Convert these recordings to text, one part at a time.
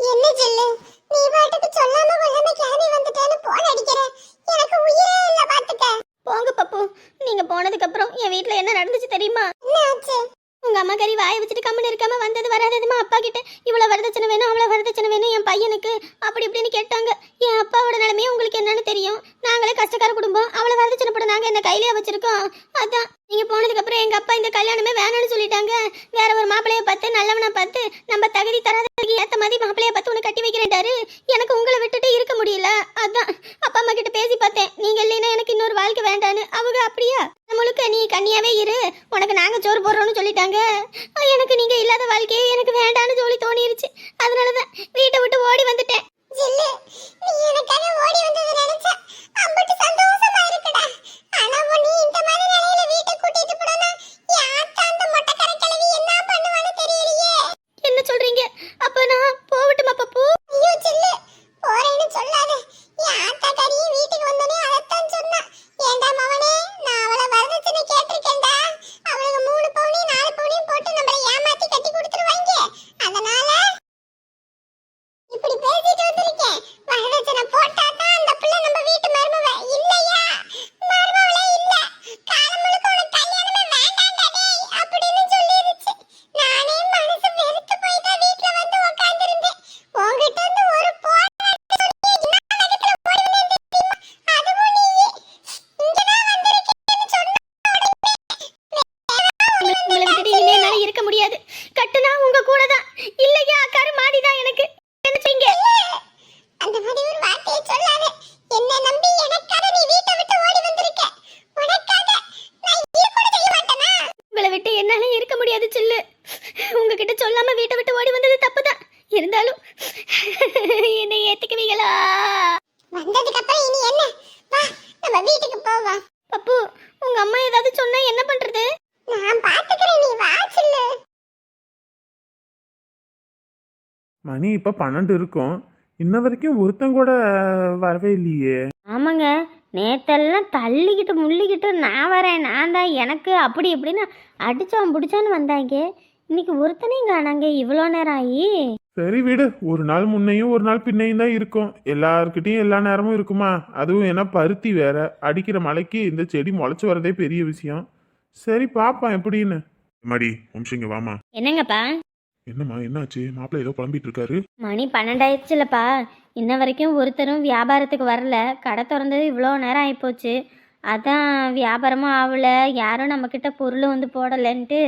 என்ன செல்லு நீ பாட்டுக்கு சொல்லாம கொள்ளாம கிளம்பி வந்துட்டேன்னு போன் அடிக்கிற. எனக்கு உயிரே இல்ல பாத்துக்க. போங்க பப்பு. நீங்க போனதுக்கு அப்புறம் என் வீட்ல என்ன நடந்துச்சு தெரியுமா? என்ன ஆச்சு உங்க அம்மா கறி வாயை வச்சுட்டு கம்முன்னு இருக்காம வந்தது வராததுமா? அப்பா கிட்ட இவ்வளவு வரதட்சணை வேணும் அவ்வளவு வரதட்சணை வேணும் என் பையனுக்கு அப்படி இப்படின்னு கேட்டாங்க. என் அப்பாவோட நிலைமையும் உங்களுக்கு என்னன்னு தெரியும். நாங்களே கஷ்டக்கார குடும்பம். அவ்வளவு வரதட்சணை போட நாங்க என்ன கையிலேயே வச்சிருக்கோம்? அதான். நீங்க போனதுக்கு அப்புறம் எங்க அப்பா இந்த கல்யாணமே வேணாம்னு சொல்லிட்டாங்க. வேற ஒரு மாப்பிளைய பார்த்து நல்லவனா பார்த்து நம்ம தகுதி தராததுக்கு ஏத்த மாதிரி மாப்பிளைய பார்த்து உனக்கு கட்டி வைக்கிறேன்டாரு எனக்கு உங்களை விட்டுட்டு இருக்க முடியல. அதான். அப்பா அம்மா கிட்ட பேசி பார்த்தேன். நீங்க இல்லைன்னா எனக்கு இன்னொரு வாழ்க்கை வேண்டான்னு. அவங்க அப்படியா? முழுக்க நீ கன்னியாவே இரு. உனக்கு நாங்க சோறு போடுறோம்னு சொல்லிட்டாங்க. எனக்கு நீங்க இல்லாத வாழ்க்கையே எனக்கு வேண்டான்னு சொல்லி தோணிருச்சு. அதனாலதான் வீட்டை விட்டு ஓடி வந்துட்டேன். என்ன சொல்றீங்க? அப்ப நான் போகட்டுமா பப்பு? ஐயோ ஜில்லு போறேன்னு சொல்லாத. என் நான் அவளை வரதட்சணை கேட்டிருக்கேன்டா. அவளுக்கு மூணு பவுனி நாலு பவுனியும் போட்டு நம்மளை ஏமாத்தி கட்டி கொடுத்துருவாங்க அதனால இப்படி பேசிட்டு வந்திருக்கேன் வரதட்சணை போட்டா தான் அந்த பிள்ளை நம்ம வீட்டு மருமவ இல்லையா மருமவளே இல்ல காலம் முழுக்க உனக்கு கல்யாணமே வேண்டாம்டா டேய் அப்படின்னு சொல்லிருச்சு நானே மனசு வெறுத்து போய் தான் வீட்ல வந்து உட்கார்ந்திருந்தேன் உன்கிட்ட இருந்து ஒரு போன் சொல்லி என்ன நகத்துல ஓடி வந்தேன் தெரியுமா அதுவும் நீ இங்கதான் வந்திருக்கேன்னு சொன்ன உங்களை உங்களை விட்டுட்டு இனிமே என்னால இருக்க முடியாது கட்டுனா உங்க கூட தான் இல்லையா கரு மாடி தான் எனக்கு என்ன செய்யுங்க அந்த மாதிரி ஒரு வார்த்தையை சொல்லாத என்ன நம்பி எனக்காக நீ வீட்டை விட்டு ஓடி வந்திருக்க உனக்காக நான் இது கூட செய்ய மாட்டேனா உங்களை விட்டு என்னால இருக்க முடியாது சில்லு உங்ககிட்ட சொல்லாம வீட்டை விட்டு ஓடி வந்தது தப்புதான் இருந்தாலும் என்னை ஏத்துக்குவீங்களா வந்ததுக்கு அப்புறம் இனி என்ன வா நம்ம வீட்டுக்கு போவோம் பப்பு உங்க அம்மா ஏதாவது சொன்னா என்ன பண்றது நான் பாத்துக்கிறேன் நீ வா சில்லு மணி இப்போ பன்னெண்டு இருக்கும். இன்ன வரைக்கும் ஒருத்தன் கூட வரவே இல்லையே. ஆமாங்க. நேத்தெல்லாம் தள்ளிக்கிட்டு முள்ளிக்கிட்டு நான் வரேன். நான் தான் எனக்கு அப்படி இப்படின்னு அடிச்சவன் பிடிச்சான்னு வந்தாங்க. இன்னைக்கு ஒருத்தனையும் காணாங்க. இவ்வளோ நேரம் ஆகி சரி விடு. ஒரு நாள் முன்னையும் ஒரு நாள் பின்னையும் தான் இருக்கும். எல்லார்கிட்டயும் எல்லா நேரமும் இருக்குமா? அதுவும் ஏன்னா பருத்தி வேற. அடிக்கிற மழைக்கு இந்த செடி முளைச்சு வரதே பெரிய விஷயம். சரி பாப்போம் எப்படின்னு. மடி வம்சிங்க வாமா என்னங்கப்பா? என்னம்மா என்னாச்சு? மாப்பிள்ளை ஏதோ புலம்பிட்டு இருக்காரு மணி பன்னெண்டாயிடுச்சுலப்பா. இன்ன வரைக்கும் ஒருத்தரும் வியாபாரத்துக்கு வரல. கடை திறந்தது இவ்வளோ நேரம் ஆகிப்போச்சு அதான் வியாபாரமும் ஆகல. யாரும் நம்மக்கிட்ட பொருள் வந்து போடலைன்ட்டு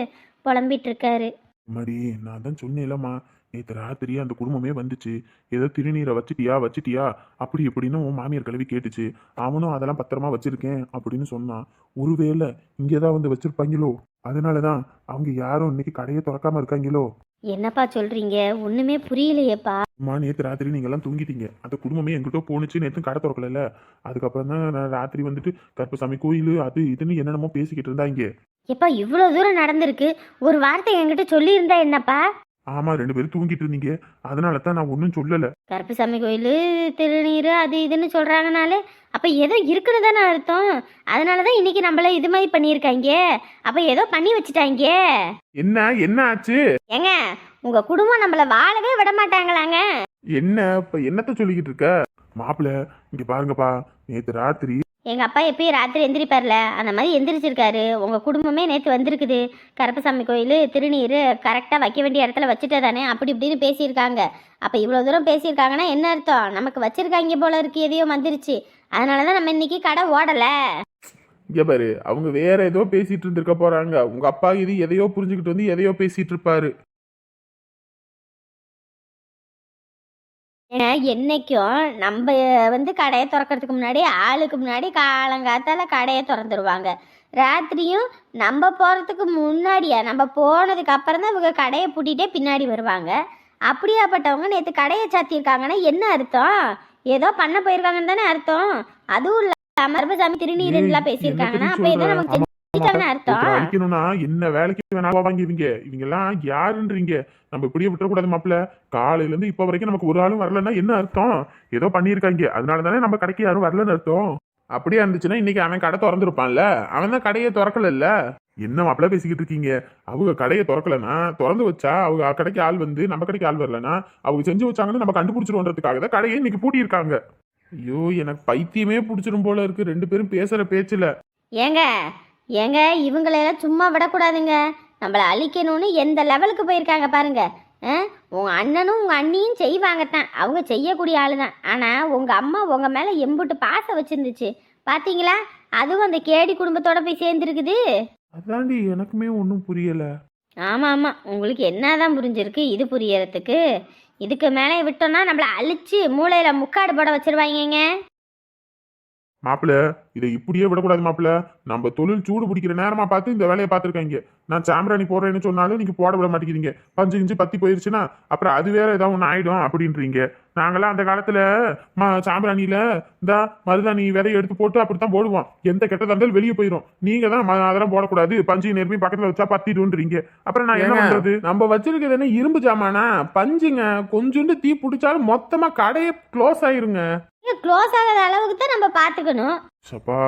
புலம்பிட்டு இருக்காரு மடி நான் தான் சொன்னேன்லம்மா. நேற்று ராத்திரி அந்த குடும்பமே வந்துச்சு. ஏதோ திருநீரை வச்சிட்டியா வச்சிட்டியா? அப்படி இப்படின்னு உன் மாமியார் கழுவி கேட்டுச்சு. அவனும் அதெல்லாம் பத்திரமா வச்சிருக்கேன் அப்படின்னு சொன்னான். ஒருவேளை இங்கே தான் வந்து வச்சிருப்பாங்களோ? அதனால தான் அவங்க யாரும் இன்னைக்கு கடையை திறக்காம இருக்காங்களோ? என்னப்பா சொல்கிறீங்க ஒன்றுமே புரியலையேப்பா. அம்மா நேற்று ராத்திரி நீங்கெல்லாம் தூங்கிட்டீங்க. அந்த குடும்பமே எங்கிட்ட போணுச்சு நேற்று கடை திறக்கல அதுக்கப்புறம் தான் நான் ராத்திரி வந்துட்டு கருப்பசாமி கோயில் அது இதுன்னு என்னென்னமோ பேசிக்கிட்டு இருந்தாங்க. எப்பா இவ்வளோ தூரம் நடந்திருக்கு. ஒரு வார்த்தை என்கிட்ட சொல்லியிருந்தா என்னப்பா? ஆமா ரெண்டு பேரும் தூங்கிட்டு இருந்தீங்க. அதனால தான் நான் ஒன்றும் சொல்லலை. கருப்புசாமி கோயில் திருநீர் அது இதுன்னு சொல்கிறாங்கனாலே அப்போ ஏதோ இருக்குன்னு தானே அர்த்தம். அதனால தான் இன்னைக்கு நம்மள இது மாதிரி பண்ணியிருக்காங்க. அப்போ ஏதோ பண்ணி வச்சுட்டாங்க. என்ன என்ன ஆச்சு? ஏங்க உங்கள் குடும்பம் நம்மள வாழவே விட மாட்டாங்களாங்க. என்ன இப்ப என்னத்த சொல்லிக்கிட்டு இருக்க? மாப்பிள்ள இங்க பாருங்கப்பா. நேத்து ராத்திரி எங்கள் அப்பா எப்பயும் ராத்திரி எந்திரிப்பார்ல. அந்த மாதிரி எந்திரிச்சிருக்காரு. உங்கள் குடும்பமே நேற்று வந்திருக்குது. கருப்பசாமி கோயில் திருநீர் கரெக்டாக வைக்க வேண்டிய இடத்துல வச்சுட்டே தானே. அப்படி இப்படின்னு பேசியிருக்காங்க. அப்போ இவ்வளோ தூரம் பேசியிருக்காங்கன்னா என்ன அர்த்தம்? நமக்கு வச்சிருக்காங்க போல இருக்கு. எதையோ வந்துருச்சு அதனால தான் நம்ம இன்னைக்கு கடை ஓடலை. இங்கே பாரு அவங்க வேற ஏதோ பேசிட்டு இருந்திருக்க போகிறாங்க உங்கள் அப்பா இது எதையோ புரிஞ்சுக்கிட்டு வந்து எதையோ பேசிகிட்டு இருப்பாரு. ஏன்னா என்னைக்கும் நம்ம வந்து கடையை திறக்கறதுக்கு முன்னாடி ஆளுக்கு முன்னாடி காலங்காத்தால கடையை திறந்துருவாங்க. ராத்திரியும் நம்ம போகிறதுக்கு முன்னாடியா நம்ம போனதுக்கு அப்புறம் தான் இவங்க கடையை பூட்டிகிட்டே பின்னாடி வருவாங்க. அப்படியாப்பட்டவங்க நேற்று கடையை சாத்தியிருக்காங்கன்னா என்ன அர்த்தம்? ஏதோ பண்ண போயிருக்காங்கன்னு தானே அர்த்தம். அதுவும் இல்லாம மரபசாமி திருநீருலாம் பேசியிருக்காங்கன்னா அப்போ ஏதோ நமக்கு அர்த்தம். அடிக்கணும்னா என்ன வேலைக்கு வேணா போவாங்க இவங்க? இவங்க எல்லாம் யாருன்றீங்க? நம்ம இப்படியே விட்டுறக்கூடாது மாப்பிள்ள. காலையில இருந்து இப்ப வரைக்கும் நமக்கு ஒரு ஆளும் வரலன்னா என்ன அர்த்தம்? ஏதோ பண்ணியிருக்காங்க. அதனால தானே நம்ம கடைக்கு யாரும் வரலன்னு அர்த்தம். அப்படியே இருந்துச்சுன்னா இன்னைக்கு அவன் கடை திறந்துருப்பான்ல. அவன் தான் கடையை திறக்கல என்ன மாப்பிள்ள பேசிக்கிட்டு இருக்கீங்க? அவங்க கடையை திறக்கலனா திறந்து வச்சா அவங்க கடைக்கு ஆள் வந்து நம்ம கடைக்கு ஆள் வரலனா அவங்க செஞ்சு வச்சாங்கன்னு நம்ம கண்டுபிடிச்சிருவோன்றதுக்காக தான் கடையை இன்னைக்கு பூட்டி இருக்காங்க ஐயோ எனக்கு பைத்தியமே பிடிச்சிரும் போல இருக்கு. ரெண்டு பேரும் பேசுற பேச்சுல. ஏங்க ஏங்க இவங்களையெல்லாம் சும்மா விடக்கூடாதுங்க. நம்மளை அழிக்கணும்னு எந்த லெவலுக்கு போயிருக்காங்க பாருங்க. ஆ? உங்க அண்ணனும் உங்க அண்ணியும் செய்வாங்கத்தான். அவங்க செய்யக்கூடிய ஆளு தான் ஆனா உங்க அம்மா உங்க மேல எம்புட்டு பாசம் வச்சிருந்துச்சு. பாத்தீங்களா? அதுவும் அந்த கேடி குடும்பத்தோட போய் சேர்ந்துருக்குது. அதாண்டி எனக்குமே ஒன்றும் புரியல. ஆமாம் ஆமாம் உங்களுக்கு என்னதான் புரிஞ்சிருக்கு இது புரியறதுக்கு? இதுக்கு மேலே விட்டோம்னா நம்மளை அழிச்சு மூளையில் முக்காடு போட வச்சிருவாங்கங்க. மாப்பிள்ள இதை இப்படியே விடக்கூடாது மாப்பிள்ள நம்ம தொழில் சூடு பிடிக்கிற நேரமா பார்த்து இந்த வேலையை பார்த்துருக்காங்க. நான் சாம்பிராணி போடுறேன்னு சொன்னாலும் நீங்க போட விட மாட்டேங்கிறீங்க. பஞ்சு இஞ்சி பத்தி போயிருச்சுன்னா அப்புறம் அது வேற ஏதாவது ஒன்று ஆயிடும் அப்படின்றீங்க. நாங்களாம் அந்த காலத்துல ம சாம்பிராணியில இந்த மருதாணி விதையை எடுத்து போட்டு அப்படித்தான் போடுவோம். எந்த கெட்ட தண்டல் வெளியே போயிடும் நீங்க தான் அதெல்லாம் போடக்கூடாது. பஞ்சு நெருப்பி பக்கத்துல வச்சா பத்திடுன்றீங்க அப்புறம் நான் என்ன பண்றது? நம்ம வச்சிருக்கிறது என்ன? இரும்பு ஜாமானா? பஞ்சுங்க கொஞ்சோண்டு தீ பிடிச்சாலும் மொத்தமா கடையே க்ளோஸ் ஆயிருங்க. க்ளோஸ் ஆகாத அளவுக்கு தான் நம்ம பார்த்துக்கணும் சப்பா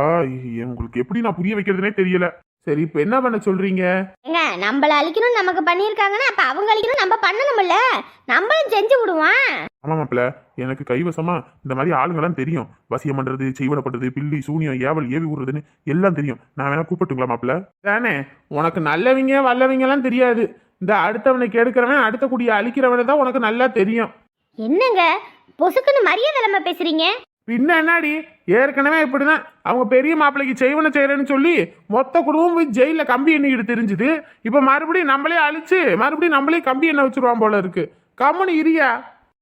உங்களுக்கு எப்படி நான் புரிய வைக்கிறதுனே தெரியல. சரி இப்ப என்ன பண்ண சொல்றீங்க? ஏங்க நம்மளை அழிக்கணும் நமக்கு பண்ணியிருக்காங்கன்னா அப்போ அவங்க அழிக்கணும் நம்ம பண்ணணும்ல. நம்மளும் செஞ்சு விடுவோம். ஆமா மாப்பிள்ள எனக்கு கைவசமா இந்த மாதிரி ஆளுங்கெல்லாம் தெரியும். வசியம் பண்றது செய்வனப்படுறது பில்லி சூனியம் ஏவல் ஏவி விடுறதுன்னு எல்லாம் தெரியும். நான் வேணா கூப்பிட்டுங்களா மாப்பிள்ள? தானே உனக்கு நல்லவங்க வல்லவங்க எல்லாம் தெரியாது. இந்த அடுத்தவனை கெடுக்கிறவன் அடுத்த குடியை அழிக்கிறவனை தான் உனக்கு நல்லா தெரியும். என்னங்க? பொசுக்குன்னு மரியாதை இல்லாம பேசுறீங்க? பின்ன என்னடி? ஏற்கனவே இப்படிதான். அவங்க பெரிய மாப்பிள்ளைக்கு செய்வனை செய்யறேன்னு சொல்லி மொத்த குடும்பம் போய் ஜெயில கம்பி எண்ணிக்கிட்டு தெரிஞ்சுது. இப்ப மறுபடியும் நம்மளே அழிச்சு மறுபடியும் நம்மளே கம்பி எண்ணெய் வச்சிருவான் போல இருக்கு. கம்முனு இரியா?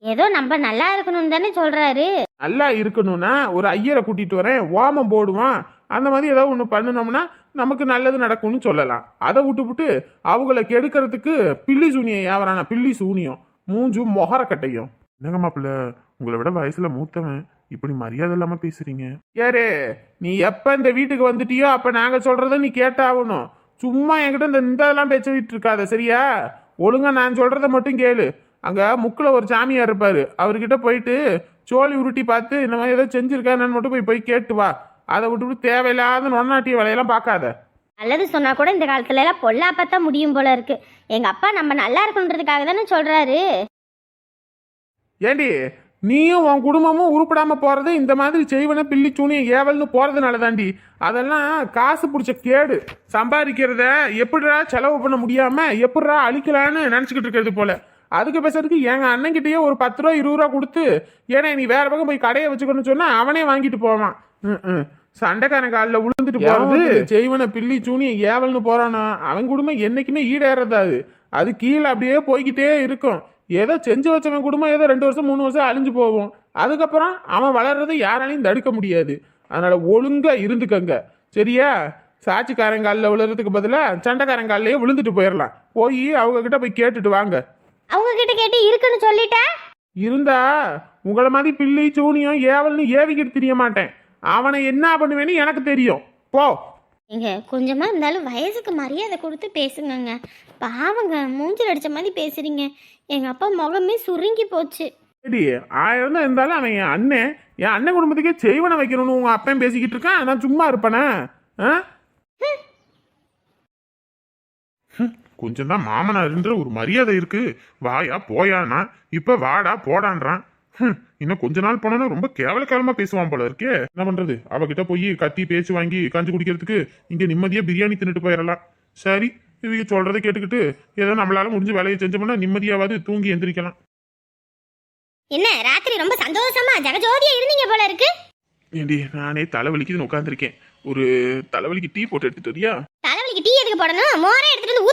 ஏதோ நம்ம நல்லா இருக்கணும்னு தானே சொல்றாரு. நல்லா இருக்கணும்னா ஒரு ஐயரை கூட்டிட்டு வரேன் ஓமம் போடுவான். அந்த மாதிரி ஏதாவது ஒன்று பண்ணணும்னா நமக்கு நல்லது நடக்கும்னு சொல்லலாம். அதை விட்டுவிட்டு அவங்கள கெடுக்கிறதுக்கு பில்லி சூனியம் யாவரானா? பில்லி சூனியம். மூஞ்சும் மொகரக்கட்டையும் என்னங்க மாப்பிள்ள உங்களை விட வயசுல மூத்தவன் இப்படி மரியாதை இல்லாம பேசுறீங்க? யாரு நீ எப்ப இந்த வீட்டுக்கு வந்துட்டியோ அப்ப நாங்க சொல்றத நீ கேட்டாகணும். சும்மா என்கிட்ட இந்த இந்த இதெல்லாம் பேசிட்டு இருக்காத சரியா? ஒழுங்கா நான் சொல்றத மட்டும் கேளு. அங்க முக்குல ஒரு சாமியார் இருப்பாரு. அவர்கிட்ட போயிட்டு சோழி உருட்டி பார்த்து இந்த மாதிரி ஏதோ செஞ்சிருக்காருன்னு மட்டும் போய் போய் கேட்டு வா. அதை விட்டுவிட்டு தேவையில்லாத நொன்னாட்டிய வேலையெல்லாம் பார்க்காத. நல்லது சொன்னா கூட இந்த காலத்துல எல்லாம் பொல்லாப்பத்தான் முடியும் போல இருக்கு. எங்க அப்பா நம்ம நல்லா இருக்கணுன்றதுக்காக தானே சொல்றாரு. ஏண்டி நீயும் உன் குடும்பமும் உருப்படாம போறது இந்த மாதிரி செய்வன பில்லி சூனியம் ஏவல்னு போறதுனால தாண்டி அதெல்லாம் காசு பிடிச்ச கேடு. சம்பாதிக்கிறத எப்படிடா செலவு பண்ண முடியாம எப்படிடா அழிக்கலான்னு நினச்சிக்கிட்டு இருக்கிறது போல. அதுக்கு பேசுறதுக்கு எங்க அண்ணன்கிட்டயே ஒரு பத்து ரூபா இருபது ரூபா கொடுத்து ஏன்னா நீ வேற பக்கம் போய் கடையை வச்சுக்கணும்னு சொன்னா அவனே வாங்கிட்டு போவான். ம். சண்டைக்காரன் காலில் விழுந்துட்டு போறது. செய்வன பில்லி சூனியம் ஏவல்னு போறானா அவன் குடும்பம் என்னைக்குமே ஈடேறதாது அது. கீழே அப்படியே போய்கிட்டே இருக்கும். ஏதோ செஞ்சு வச்சவன் குடும்பம் ஏதோ ரெண்டு வருஷம் மூணு வருஷம் அழிஞ்சு போகும். அதுக்கப்புறம் அவன் வளர்றதை யாராலையும் தடுக்க முடியாது. அதனால ஒழுங்கா இருந்துக்கங்க. சரியா? சாட்சிக்காரங்காலில் விழுறதுக்கு பதிலாக சண்டைக்காரங்காலிலேயே விழுந்துட்டு போயிடலாம் போய் அவங்க கிட்ட போய் கேட்டுட்டு வாங்க. அவங்க கிட்ட கேட்டு இருக்குன்னு சொல்லிட்டா? இருந்தா உங்களை மாதிரி பில்லி சூனியம் ஏவல்னு ஏவிக்கிட்டு தெரிய மாட்டேன். அவனை என்ன பண்ணுவேன்னு எனக்கு தெரியும். போ. ஏங்க கொஞ்சமா இருந்தாலும் வயசுக்கு மரியாதை கொடுத்து பேசுங்கங்க. பாவங்க மூஞ்சில் அடிச்ச மாதிரி பேசுறீங்க. எங்க அப்பா முகமே சுருங்கி போச்சு. சரி ஆயிரம் தான் இருந்தாலும் அவன் என் அண்ணன் என் அண்ணன் குடும்பத்துக்கே செய்வனை வைக்கணும்னு உங்க அப்பன் பேசிக்கிட்டு இருக்கான். நான் சும்மா இருப்பேனா? ஆ? கொஞ்சம் தான் மாமனார்ன்ற ஒரு மரியாதை இருக்கு. வாயா போயானா? இப்ப வாடா போடான்றான். இன்னும் கொஞ்ச நாள் போனா ரொம்ப கேவலக்காரமா பேசுவான் போல இருக்கே. என்ன பண்றது? அவகிட்ட போய் கத்தி பேச்சு வாங்கி கஞ்சி குடிக்கிறதுக்கு இங்க நிம்மதியா பிரியாணி தின்னுட்டு போயிடலாம் சரி இவங்க சொல்றதை கேட்டுக்கிட்டு ஏதோ நம்மளால முடிஞ்ச வேலையை செஞ்சோம்னா நிம்மதியாவது தூங்கி எந்திரிக்கலாம். என்ன ராத்திரி ரொம்ப சந்தோஷமா ஜகஜோதியா இருந்தீங்க போல இருக்கு? ஏண்டி நானே தலைவலிக்குதுன்னு உட்காந்துருக்கேன் ஒரு தலைவலிக்கு டீ போட்டு எடுத்துட்டு வரியா? தலைவலிக்கு டீ எதுக்கு போடணும்? மோரை எடுத்துட்டு வந்து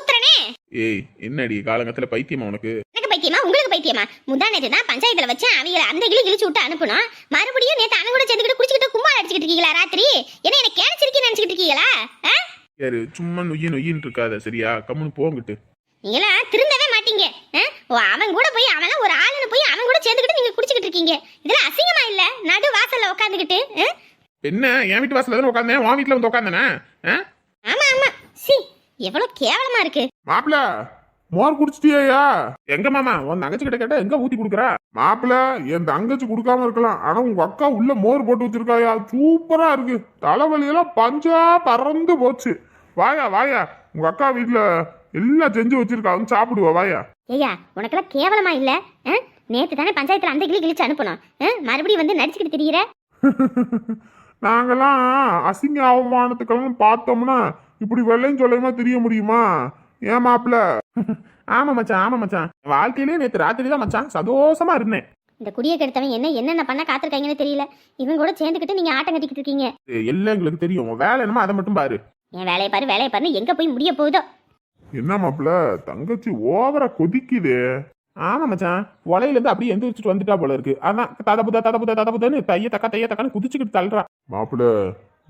ஏய் என்னடி காலங்கத்துல பைத்தியமா உனக்கு? எனக்கு பைத்தியமா? உங்களுக்கு பைத்தியமா? முந்தா நேத்து தான் பஞ்சாயத்துல வச்சு அவங்கள அந்த கிளி கிழிச்சு விட்டு அனுப்பணும் மறுபடியும் நேத்து அண்ணன் கூட சேர்ந்துக்கிட்டு குடிச்சுக்கிட்டு கும்பால் அடிச்சுக்கிட்டு இருக்கீங்களா ராத்திரி? என்ன என்ன கேணிச்சிருக்கீன்னு நினைச்சுக்கிட்டு இருக்கீங்களா? யாரு சும்மா நொய்யி நொய்யின்னு இருக்காத சரியா? கம்முன்னு போங்கிட்டு நீங்களாம் திருந்தவே மாட்டீங்க. அவன் கூட போய் அவன் ஒரு ஆளுன்னு போய் அவன் கூட சேர்ந்துக்கிட்டு நீங்க குடிச்சுக்கிட்டு இருக்கீங்க. இதெல்லாம் அசிங்கமா இல்ல? நடு வாசல்ல உட்காந்துக்கிட்டு என்ன? என் வீட்டு வாசல்ல தானே உட்காந்தேன் உன் வீட்டில் வந்து உட்காந்தேனே ஆமா ஆமா. சி எவ்வளவு கேவலமா இருக்கு. மாப்பிள மோர் குடிச்சிட்டியா எங்க மாமா உன் தங்கச்சி கிட்ட கேட்டா எங்க ஊத்தி குடுக்குற? மாப்பிள என் தங்கச்சி குடுக்காம இருக்கலாம். ஆனா உங்க அக்கா உள்ள மோர் போட்டு வச்சிருக்காயா? சூப்பரா இருக்கு. தலைவலியெல்லாம் பஞ்சா பறந்து போச்சு. வாயா வாயா. உங்க அக்கா வீட்டுல எல்லாம் செஞ்சு வச்சிருக்கா. வந்து சாப்பிடுவா வாயா. ஐயா உனக்கெல்லாம் கேவலமா இல்ல? நேத்து தானே பஞ்சாயத்துல அந்த கிளி கிழிச்சு அனுப்பணும்? மறுபடியும் வந்து நடிச்சுக்கிட்டு திரியிற? நாங்கெல்லாம் அசிங்க அவமானத்துக்கெல்லாம் பார்த்தோம்னா இப்படி வெள்ளையும் சொல்லையுமா தெரிய முடியுமா? ஏன் மாப்பிள ஆமா மச்சான் ஆமா மச்சான். வாழ்க்கையிலேயே நேத்து ராத்திரி தான் மச்சான் சந்தோஷமா இருந்தேன். இந்த குடியை கெடுத்தவன் என்ன என்னென்ன பண்ண காத்திருக்காங்கன்னு தெரியல. இவங்க கூட சேர்ந்துக்கிட்டு நீங்க ஆட்டம் கட்டிக்கிட்டு இருக்கீங்க. எல்லாம் எங்களுக்கு தெரியும். வேலை என்னமோ அதை மட்டும் பாரு. என் வேலையை பாரு வேலையை பாரு எங்க போய் முடிய போகுதோ? என்ன மாப்பிள தங்கச்சி ஓவரா கொதிக்குது. ஆமா மச்சான். உலையில இருந்து அப்படியே எந்திரிச்சிட்டு வந்துட்டா போல இருக்கு. அதான் ததபுதா ததபுதா ததபுதான்னு தைய தக்கா தைய தக்கான்னு குதிச்சுக்கிட்டு தள்ளுறா. மாப்பிள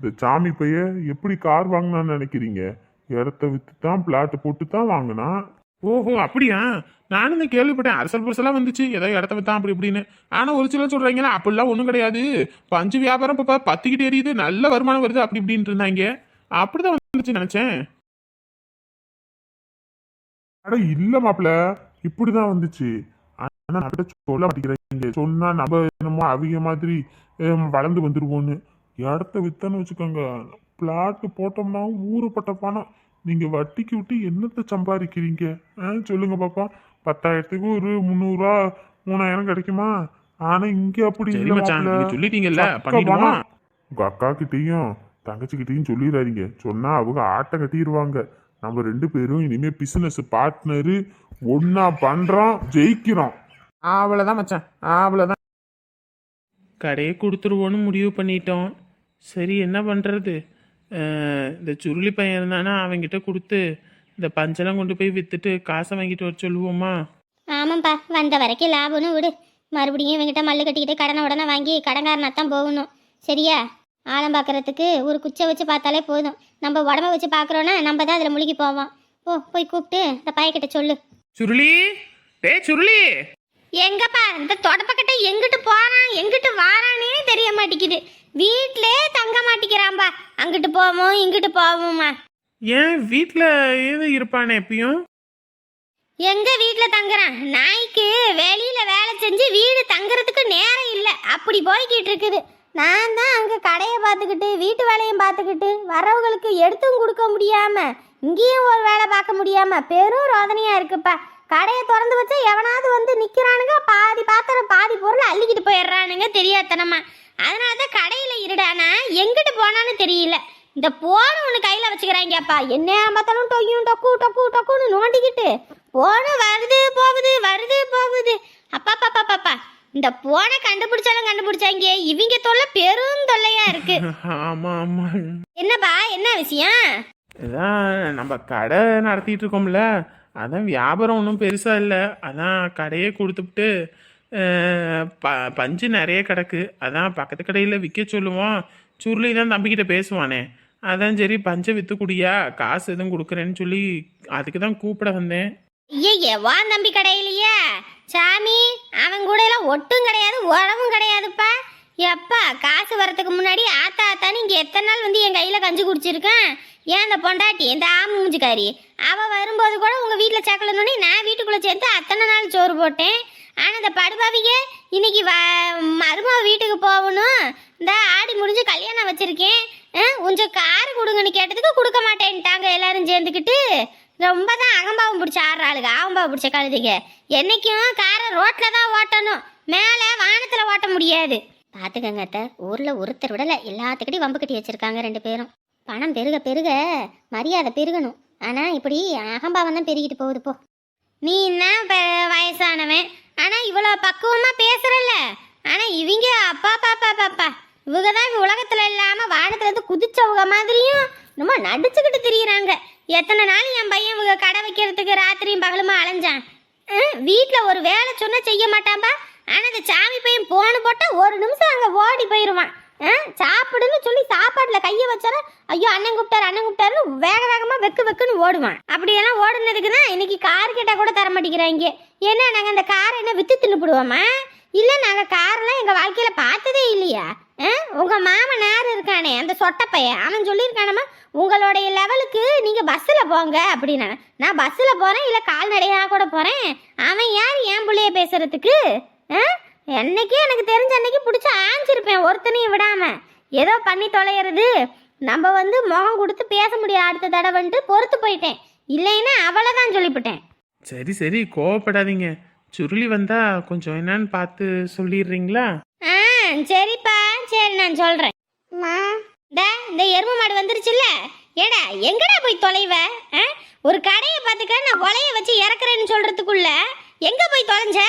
இந்த சாமி பைய எப்படி கார் வாங்கினான்னு நினைக்கிறீங்க? இடத்த வித்து தான் பிளாட் போட்டு தான் வாங்கினா? ஓஹோ அப்படியா? நானும் தான் கேள்விப்பட்டேன். அரசல் புரசெல்லாம் வந்துச்சு. ஏதோ இடத்த வித்தான் அப்படி இப்படின்னு. ஆனா ஒரு சிலர் சொல்றாங்கன்னா அப்படிலாம் ஒன்றும் கிடையாது. பஞ்சு வியாபாரம் இப்போ பத்திக்கிட்டு எரியுது. நல்ல வருமானம் வருது. அப்படி இப்படின்னு இருந்தாங்க. அப்படிதான் வந்துச்சு நினைச்சேன். அட இல்ல மாப்ள இப்படிதான் வந்துச்சு. ஆனா நான் கிட்ட சொல்ல மாட்டேங்கிறீங்க சொன்னா நம்ம என்னமோ அவங்க மாதிரி வளர்ந்து வந்துருவோன்னு. இடத்த வித்தன்னு வச்சுக்கோங்க. பிளாட் போட்டோம்னா ஊறுப்பட்ட பணம். நீங்க வட்டிக்கு விட்டு என்னத்தை சம்பாதிக்கிறீங்க? ஆ, சொல்லுங்க பாப்பா. பத்தாயிரத்துக்கு ஒரு முந்நூறுரூவா மூணாயிரம் கிடைக்குமா? ஆனா இங்க அப்படி சொல்லிட்டீங்கல்ல, சக்க பண்ணிடுவோம். பணம். உங்க அக்கா கிட்டயும் தங்கச்சி கிட்டயும் சொல்லிடாதீங்க சொன்னா அவங்க ஆட்டை கட்டிடுவாங்க. நம்ம ரெண்டு பேரும் இனிமே பிசினஸ் பார்ட்னரு ஒன்னா பண்றோம் ஜெயிக்கிறோம். அவ்வளவுதான் மச்சான். அவ்வளவுதான். கடையை கொடுத்துருவோன்னு முடிவு பண்ணிட்டோம். சரி என்ன பண்ணுறது இந்த சுருளி பையன் இருந்தானா அவன்கிட்ட கொடுத்து இந்த பஞ்செல்லாம் கொண்டு போய் விற்றுட்டு காசை வாங்கிட்டு வர சொல்லுவோமா? ஆமாப்பா வந்த வரைக்கும் லாபம்னு விடு. மறுபடியும் இவங்கிட்ட மல்லு கட்டிக்கிட்டு கடனை உடனே வாங்கி கடன்காரனா தான் போகணும். சரியா? ஆழம் பார்க்கறதுக்கு ஒரு குச்சை வச்சு பார்த்தாலே போதும். நம்ம உடம்ப வச்சு பார்க்குறோன்னா நம்ம தான் அதில் முழுகி போவோம் ஓ போய் கூப்பிட்டு இந்த பையக்கிட்ட சொல்லு. சுருளி? டேய் சுருளி! எங்கப்பா இந்த தொடப்பக்கிட்ட எங்கிட்டு போறான் எங்கிட்டு வாரானே தெரிய மாட்டேங்குது. வீட்டிலே தங்க மாட்டேங்கிறான்பா அங்கிட்டு போவோம் இங்கிட்டு போவோமா ஏன் வீட்டில் ஏது இருப்பானே எப்பயும்? எங்க வீட்டில் தங்குறான்? நாய்க்கு வெளியில வேலை செஞ்சு வீடு தங்குறதுக்கு நேரம் இல்லை. அப்படி போய்கிட்டு இருக்குது. நான் தான் அங்கே கடையை பார்த்துக்கிட்டு வீட்டு வேலையும் பார்த்துக்கிட்டு வரவங்களுக்கு எடுத்தும் கொடுக்க முடியாம இங்கேயும் ஒரு வேலை பார்க்க முடியாம பெரும் ரோதனையா இருக்குப்பா. கடையை திறந்து வச்சா எவனாவது வந்து நிக்கிறானுங்க பாதி பாத்திரம் பாதி பொருள் அள்ளிக்கிட்டு போயிடுறானுங்க தெரியாதனமா. அதனால தான் கடையில் இருடானா எங்கிட்டு போனான்னு தெரியல. இந்த போன் ஒன்று கையில் வச்சுக்கிறாங்கப்பா. என்ன பார்த்தாலும் டொய்யும் டொக்கு டொக்கு டொக்குன்னு நோண்டிக்கிட்டு போனு வருது போகுது வருது போகுது. அப்பா பாப்பா பாப்பா இந்த போனை கண்டுபிடிச்சாலும் கண்டுபிடிச்சாங்க. இவங்க தொல்லை பெரும் தொல்லையா இருக்கு. ஆமாம் ஆமாம் என்னப்பா என்ன விஷயம்? இதான் நம்ம கடை நடத்திட்டு இருக்கோம்ல. அதான் வியாபாரம் ஒன்றும் பெருசாக இல்லை. அதான் கடையே கொடுத்துப்புட்டு ப பஞ்சு நிறைய கிடக்கு. அதான் பக்கத்து கடையில் விற்க சொல்லுவோம் சுருளி தான் தம்பிக்கிட்ட பேசுவானே. அதான் சரி பஞ்சை விற்று குடியா காசு எதுவும் கொடுக்குறேன்னு சொல்லி அதுக்கு தான் கூப்பிட வந்தேன். ஐயே வா தம்பி கடையிலையே. சாமி அவன் கூட எல்லாம் ஒட்டும் கிடையாது உறவும் கிடையாதுப்பா. எப்பா காசு வரதுக்கு முன்னாடி ஆத்தா ஆத்தான்னு இங்கே எத்தனை நாள் வந்து என் கையில் கஞ்சி குடிச்சிருக்கேன்? ஏன் அந்த பொண்டாட்டி இந்த ஆம மூஞ்சிக்காரி? அவள் வரும்போது கூட உங்கள் வீட்டில் சேர்க்கலன்னு நான் வீட்டுக்குள்ளே சேர்த்து அத்தனை நாள் சோறு போட்டேன். ஆனால் இந்த படுபாவிங்க இன்னைக்கு வ மருமக வீட்டுக்கு போகணும். இந்த ஆடி முடிஞ்சு கல்யாணம் வச்சுருக்கேன். கொஞ்சம் காரு கொடுங்கன்னு கேட்டதுக்கு கொடுக்க மாட்டேன்ட்டாங்க எல்லாரும் சேர்ந்துக்கிட்டு. ரொம்ப தான் அகம்பாவம் பிடிச்ச ஆடுறாளுங்க ஆகம்பாவம் பிடிச்ச கழுதிங்க என்றைக்கும் காரை ரோட்டில் தான் ஓட்டணும். மேலே வானத்தில் ஓட்ட முடியாது. பார்த்துக்கங்க அத்தை. ஊரில் ஒருத்தர் விடலை. எல்லாத்துக்கிட்டையும் வம்பு கட்டி வச்சுருக்காங்க ரெண்டு பேரும். பணம் பெருக பெருக மரியாதை பெருகணும். ஆனால் இப்படி அகம்பாவம் தான் பெருகிட்டு போகுது போ. நீ என்ன வயசானவன்? ஆனால் இவ்வளோ பக்குவமாக பேசுகிறல்ல ஆனால் இவங்க அப்பா பாப்பா பாப்பா. இவங்க தான் உலகத்தில் இல்லாமல் வானத்துலேருந்து குதிச்சவங்க மாதிரியும் ரொம்ப நடிச்சுக்கிட்டு திரியிறாங்க. எத்தனை நாள் என் பையன் இவங்க கடை வைக்கிறதுக்கு ராத்திரியும் பகலுமா அலைஞ்சான்? வீட்டில் ஒரு வேலை சொன்னால் செய்ய மாட்டான்பா? ஆனால் இந்த சாமி பையன் போன போட்டால் ஒரு நிமிஷம் அங்கே ஓடி போயிடுவான் ஆ, சாப்பிடுன்னு சொல்லி சாப்பாட்டில் கையை வச்சாரா ஐயோ அண்ணன் கூப்பிட்டாரு அண்ணன் கூப்பிட்டாருன்னு வேக வேகமாக வெக்கு வெக்குன்னு ஓடுவான். அப்படியெல்லாம் ஓடுனதுக்கு தான் இன்னைக்கு கார் கேட்டால் கூட தர மாட்டேங்கிறாங்க. என்ன நாங்கள் அந்த காரை என்ன விற்று தின்னுபிடுவோமா இல்லை நாங்கள் காரெல்லாம் எங்கள் வாழ்க்கையில் பார்த்ததே இல்லையா? ஆ? மாமன் மாமனார் இருக்கானே? அந்த சொட்டை பையன். அவன் சொல்லியிருக்கானம்மா உங்களுடைய லெவலுக்கு நீங்கள் பஸ்ஸில் போங்க அப்படின்னு நான் பஸ்ஸில் போகிறேன் இல்லை கால்நடையாக கூட போகிறேன் அவன் யார்? என் பிள்ளைய பேசுகிறதுக்கு என்னைக்கு எனக்கு தெரிஞ்ச அன்னைக்கு பிடிச்சி ஆஞ்சிருப்பேன் ஒருத்தனையும் விடாம. ஏதோ பண்ணி தொலைகிறது நம்ம வந்து முகம் கொடுத்து பேச முடியாது அடுத்த தடவைன்ட்டு பொறுத்து போயிட்டேன். இல்லைன்னா அவளை தான் சொல்லிவிட்டேன் சரி சரி கோவப்படாதீங்க. சுருளி வந்தா கொஞ்சம் என்னன்னு பார்த்து சொல்லிடுறீங்களா? ஆ சரிப்பா. சரி நான் சொல்கிறேன் இந்த இந்த எருமை மாடு வந்துருச்சுல்ல? ஏடா எங்கடா போய் தொலைவ? ஆ? ஒரு கடையை பார்த்துக்க நான் உலைய வச்சு இறக்குறேன்னு சொல்றதுக்குள்ள எங்க போய் தொலைஞ்ச?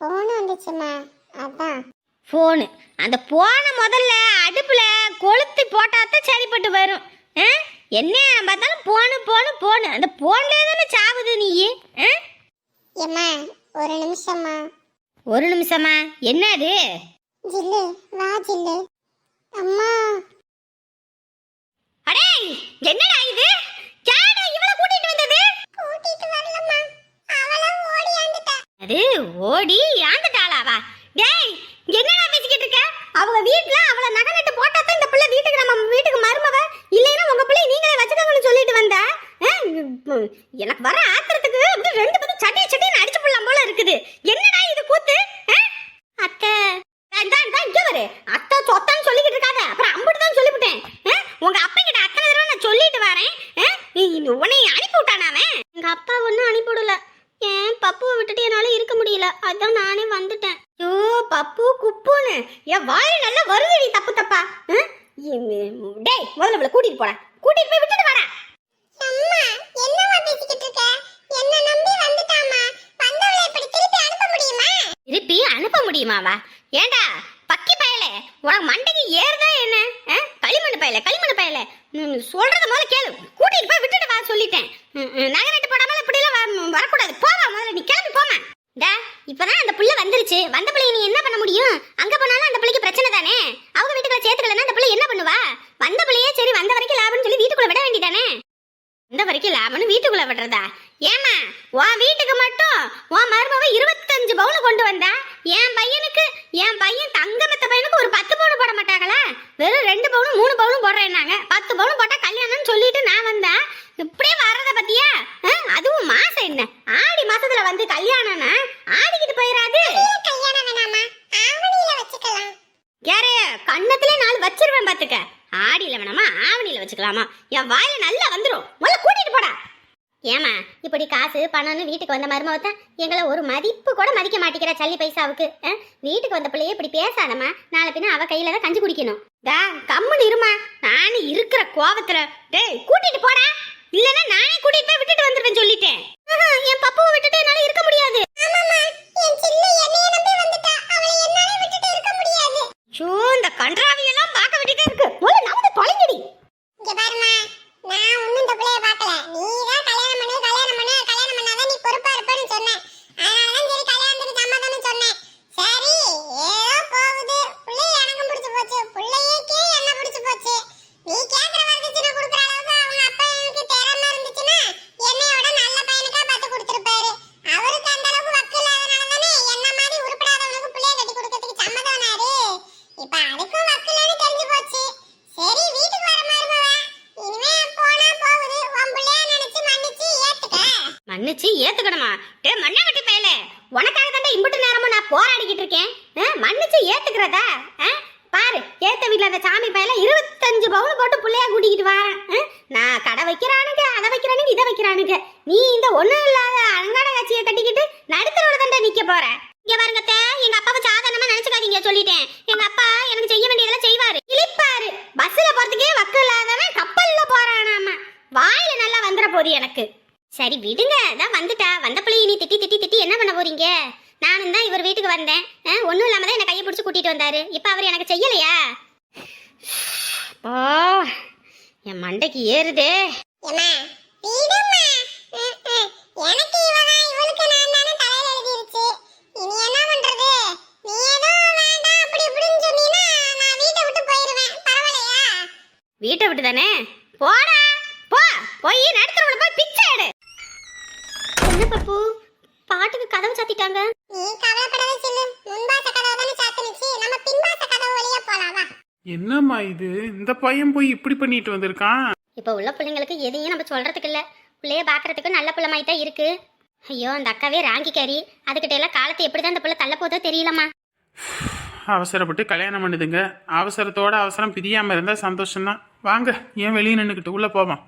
ஃபோன் வந்துச்சுமா அதான். ஃபோனு அந்த போனை முதல்ல அடுப்புல கொளுத்தி போட்டாதான் சரிப்பட்டு வரும். ஆ? என்ன பார்த்தாலும் போனு போனு போனு. அந்த போன்லேயே தானே சாவுது நீ? ஏம்மா ஒரு நிமிஷம்மா. ஒரு நிமிஷமா என்னது? ஜில்லு வா ஜில்லு. அம்மா. அடே என்னடா இது? அது ஓடி ஆண்டுட்டாளாவா டேய் என்னடா பேசிக்கிட்டு இருக்க? அவங்க வீட்ல அவள நகை நட்டு போட்டா தான் இந்த பிள்ளை வீட்டுக்கு நம்ம வீட்டுக்கு மருமவ? இல்லைன்னா உங்க பிள்ளை நீங்களே வச்சுக்கோங்கன்னு சொல்லிட்டு வந்த. எனக்கு வர ஆத்திரத்துக்கு அப்படியே ரெண்டு பேரும் சட்டி சட்டின்னு அடிச்சு போடலாம் போல இருக்குது. என்னடா இது கூத்து? அத்தை. தான் இந்தா இங்க வரு. அத்தை சொத்தான்னு சொல்லிக்கிட்டு இருக்காத. அப்புறம் அம்புட்டு தான் சொல்லிவிட்டேன் உங்க அப்பா கிட்ட அத்தனை தடவை நான் சொல்லிட்டு வரேன். நீ- உன்னை அனுப்பி விட்டானா அவன்? எங்க அப்பா ஒன்றும் அனுப்பி விடல. ஏன் பப்புவை விட்டுட்டு என்னால இருக்க முடியல? அதான் நானே வந்துட்டேன். ஐயோ பப்பு குப்புன்னு. என் வாய் நல்லா வருது தப்பு தப்பா? இ- டேய் முதல்ல இவளை கூட்டிட்டு போடா. கூட்டிட்டு போய் விட்டுட்டு வாடா. அம்மா என்னம்மா பேசிக்கிட்டு இருக்க? என்ன நம்பி வந்துட்டாமா வந்தவளை இப்படி திருப்பி அனுப்ப முடியுமா? திருப்பி அனுப்ப முடியுமாவா? ஏண்டா பக்கி பயல. உனக்கு மண்டைக்கு ஏறுதா என்ன? களிமண் பயல களிமண் பயல. சொல்றத முதல்ல கேளு. கூட்டிட்டு போய் விட்டுட்டு வா சொல்லிட்டேன். நகரட்டு ம், நகை இப்படி எல்லாம் வரக்கூடாது. போவா முதல்ல நீ கிளம்பி போமா. டா இப்பதான் அந்த புள்ள வந்துருச்சு. வந்த பிள்ளைய நீ என்ன பண்ண முடியும்? அங்க போனாலும் அந்த பிள்ளைக்கு பிரச்சனை தானே? அவங்க வீட்டுக்குள்ள சேர்த்துக்கலன்னா அந்த பிள்ளை என்ன பண்ணுவா? வந்த பிள்ளையே சரி வந்த வரைக்கும் லாபம்னு சொல்லி வீட்டுக்குள்ள விட வேண்டியதானே? இந்த வரைக்கும் லாபம்னு வீட்டுக்குள்ள விடுறதா? ஏமா உன் வீட்டுக்கு மட்டும் உன் மருமவ இருபத்தஞ்சு பவுன் கொண்டு வந்தா? என் பையனுக்கு என் பையன் தங்கமத்த பையனுக்கு ஒரு பத்து பவுன் போட மாட்டாங்களா? வெறும் ரெண்டு பவுனும் மூணு பவுனும் போடுறேன்னாங்க. பத்து பவுன் போட்டா கல்யாணம்னு சொல்லிட்டு நான் வந்தேன். இப்படியே வர்றத பத்தியா? அதுவும் மாசம் என்ன? ஆடி மாசத்துல வந்து கல்யாணம்னா ஆடிக்கிட்டு போயிடாது கல்யாணம் வேணாமா ஆவணியில வச்சுக்கலாம் யாரே கண்ணத்திலே நாலு வச்சிருவேன் பாத்துக்க. ஆடியில வேணாமா ஆவணியில வச்சுக்கலாமா? என் வாயில நல்லா வந்துடும் முதல்ல கூட்டிட்டு போடா. ஏமா இப்படி காசு பணம்னு வீட்டுக்கு வந்த மருமவத்த எங்களை ஒரு மதிப்பு கூட மதிக்க மாட்டேங்கிற சல்லி பைசாவுக்கு? வீட்டுக்கு வந்த பிள்ளைய இப்படி பேசாதம்மா. நாளை பின்ன அவ கையில தான் கஞ்சி குடிக்கணும். டா கம்முன்னு இருமா. நானும் இருக்கிற கோவத்துல டேய் கூட்டிட்டு போடா. இல்லனா நானே கூட்டிட்டு போய் விட்டுட்டு வந்துருவேன் சொல்லிட்டேன். என் பப்புவை விட்டுட்டு என்னால இருக்க முடியாது. விட்டுட்டு இந்த கன்றாவி எல்லாம் பார்க்க வேண்டியதா இருக்கு. முதல்ல நமக்கு தொலைங்கடி. இங்க பாருமா நான் ஒண்ணும் இந்த பிள்ளைய பார்க்கல. நீ தான் கல்யாணம் பண்ணு கல்யாணம் பண்ணு கல்யாணம் பண்ணாதான் நீ பொறுப்பா இருப்பேன்னு சொன்னேன். அதனாலதான் சரி கல்யாணத்துக்கு சம்மதம்னு சொன்னேன். சரி ஏதோ போகுது. பிள்ளை எனக்கு பிடிச்சு போச்சு பிள்ளையக்கே என்ன பிடிச்சு போச்சு நீ கேக்குற வரதட்சணை கொடுக்குற அளவுக்கு அவங்க அப்பா எனக்கு திறமை இருந்துச்சுன்னா என்னையோட நல்ல பையனுக்கா பார்த்து கொடுத்துருப்பாரு அவருக்கு அந்த அளவுக்கு வக்கு இல்லாதனால தானே என்ன மாதிரி உருப்படாதவனுக்கு பிள்ளைய கட்டி கொடுக்கறதுக்கு சம்மதம்னாரு இப்ப அதுக்கும் வக்கு இல்லைன்னு தெரிஞ்சு போச்சு சரி வீட்டுக்கு வர மருமவ இனிமே போனா போகுது உன் பிள்ளைய நினைச்சு மன்னிச்சு ஏத்துக்க மன்னிச்சு ஏத்துக்கணுமா டே மண்ணாங்கட்டி பயலே உனக்காக தாண்டா இம்புட்டு நேரமும் நான் போராடிக்கிட்டு இருக்கேன் ஆ, மன்னிச்சு ஏத்துக்கிறதா ஆ? பாரு ஏத்த வீட்ல அந்த சாமி பயல இருபத்தஞ்சு பவுன் போட்டு புள்ளையா கூட்டிக்கிட்டு வரேன் ஆ? நான் கடை வைக்கிறானுங்க அதை வைக்கிறானுங்க இதை வைக்கிறானுங்க நீ இந்த ஒண்ணும் இல்லாத அலங்கார காட்சியை கட்டிக்கிட்டு நடுத்தரோட தண்டை நிக்க போற. இங்க பாருங்க எங்க அப்பாவை சாதாரணமா நினைச்சுக்காதீங்க சொல்லிட்டேன். எங்க அப்பா எனக்கு செய்ய வேண்டியதெல்லாம் செய்வாரு. இழிப்பாரு. பஸ்ல போறதுக்கே வக்கு இல்லாதவன் கப்பல்ல போறானாமா. வாயில நல்லா வந்துட போகுது எனக்கு. சரி விடுங்க. அதான் வந்துட்டா. வந்த பிள்ளைய நீ திட்டி திட்டி திட்டி என்ன பண்ண போறீங்க? நானும் தான் இவர் வீட்டுக்கு வந்தேன். ஒன்றும் இல்லாம தான் என்னை கையை பிடிச்சி கூட்டிட்டு வந்தாரு. இப்ப அவர் எனக்கு செய்யலையா? ஓ என் மண்டைக்கு ஏறுதே. ஏம்மா விடும்மா ம், ம். எனக்கு இவதான் இவளுக்கு நான் தானே தலையில எழுதிருச்சு. இனி என்ன பண்றது? நீ ஏதோ வேண்டாம் அப்படி இப்படின்னு சொன்னீன்னா நான் வீட்டை விட்டு போயிருவேன். பரவாயில்லையா? வீட்டை விட்டு தானே? போடா. போ. போய் நடுத்தரோட போய் பிச்சை எடு. என்ன பப்பு? பாட்டுக்கு கதவு சாத்திட்டாங்க. நீ கவலைப்படாத சில்லு. முன்பாச கதவு தானே சாத்துனுச்சு. நம்ம பின்பாச கதவு வழியா போலாம் வா. என்னம்மா இது? இந்த பையன் போய் இப்படி பண்ணிட்டு வந்திருக்கான். இப்போ உள்ள பிள்ளைங்களுக்கு எதையும் நம்ம சொல்றதுக்கு இல்ல. பிள்ளைய பார்க்குறதுக்கு நல்ல பிள்ளை தான் இருக்கு. ஐயோ அந்த அக்காவே ராங்கிக்காரி அதுக்கிட்ட எல்லாம் காலத்தை எப்படிதான் அந்த பிள்ளை தள்ள போதோ தெரியலம்மா. அவசரப்பட்டு கல்யாணம் பண்ணுதுங்க. அவசரத்தோட அவசரம் பிரியாம இருந்தா சந்தோஷம்தான். வாங்க ஏன் வெளியே நின்றுக்கிட்டு உள்ள போவோம்.